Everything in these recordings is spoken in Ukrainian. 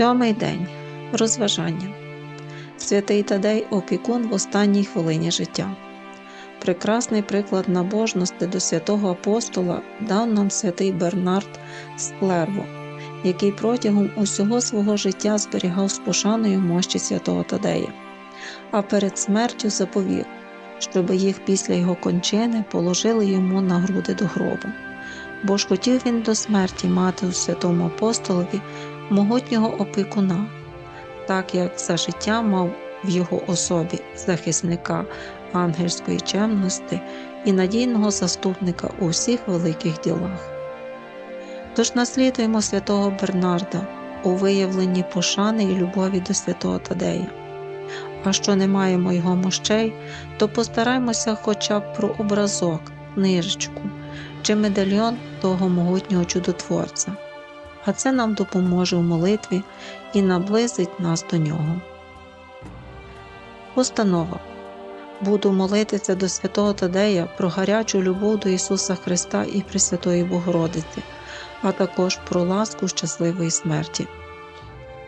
Сьомий день. Розважання. Святий Тадей опікун в останній хвилині життя. Прекрасний приклад набожності до святого апостола дав нам святий Бернард з Клерво, який протягом усього свого життя зберігав з пошаною мощі святого Тадея, а перед смертю заповів, щоб їх після його кончини положили йому на груди до гробу. Бо ж хотів він до смерті мати у святому апостолові могутнього опікуна, так як за життя мав в його особі захисника ангельської чемності і надійного заступника у всіх великих ділах. Тож наслідуємо святого Бернарда у виявленні пошани і любові до святого Тадея. А що не маємо його мощей, то постараймося хоча б про образок, книжечку чи медальйон того могутнього чудотворця, а це нам допоможе в молитві і наблизить нас до нього. Постанова Буду молитися до святого Тадея про гарячу любов до Ісуса Христа і Пресвятої Богородиці, а також про ласку щасливої смерті.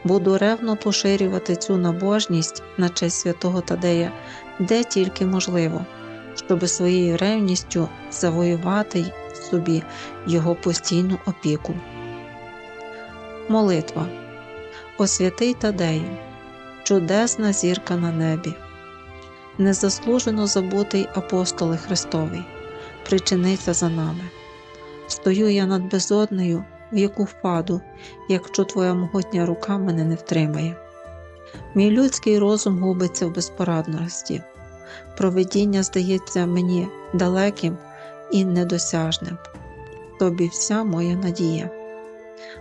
Буду ревно поширювати цю набожність на честь святого Тадея, де тільки можливо, щоби своєю ревністю завоювати собі його постійну опіку. Молитва О святий Тадею, чудесна зірка на небі незаслужено забутий апостоле Христовий, причинися за нами. Стою я над безоднею, в яку впаду, якщо твоя могутня рука мене не втримає. Мій людський розум губиться в безпорадності, провидіння здається мені далеким і недосяжним. Тобі вся моя надія.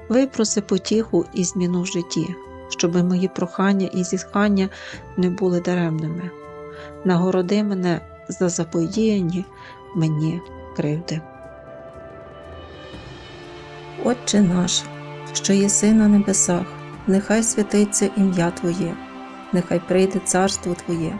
Випроси потіху і зміну в житті, щоби мої прохання і зітхання не були даремними нагороди мене за заподіяні мені кривди. Отче наш, що єси на небесах, нехай святиться ім'я Твоє, нехай прийде царство Твоє,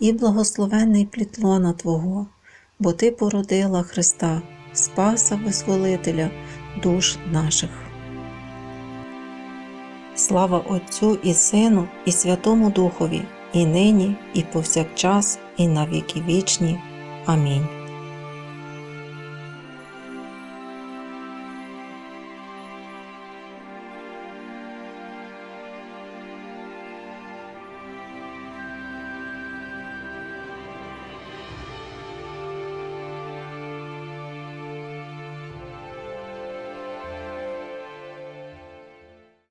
і благословенний плітлона Твого, бо Ти породила Христа, Спаса Визволителя душ наших. Слава Отцю і Сину, і Святому Духові, і нині, і повсякчас, і на віки вічні. Амінь.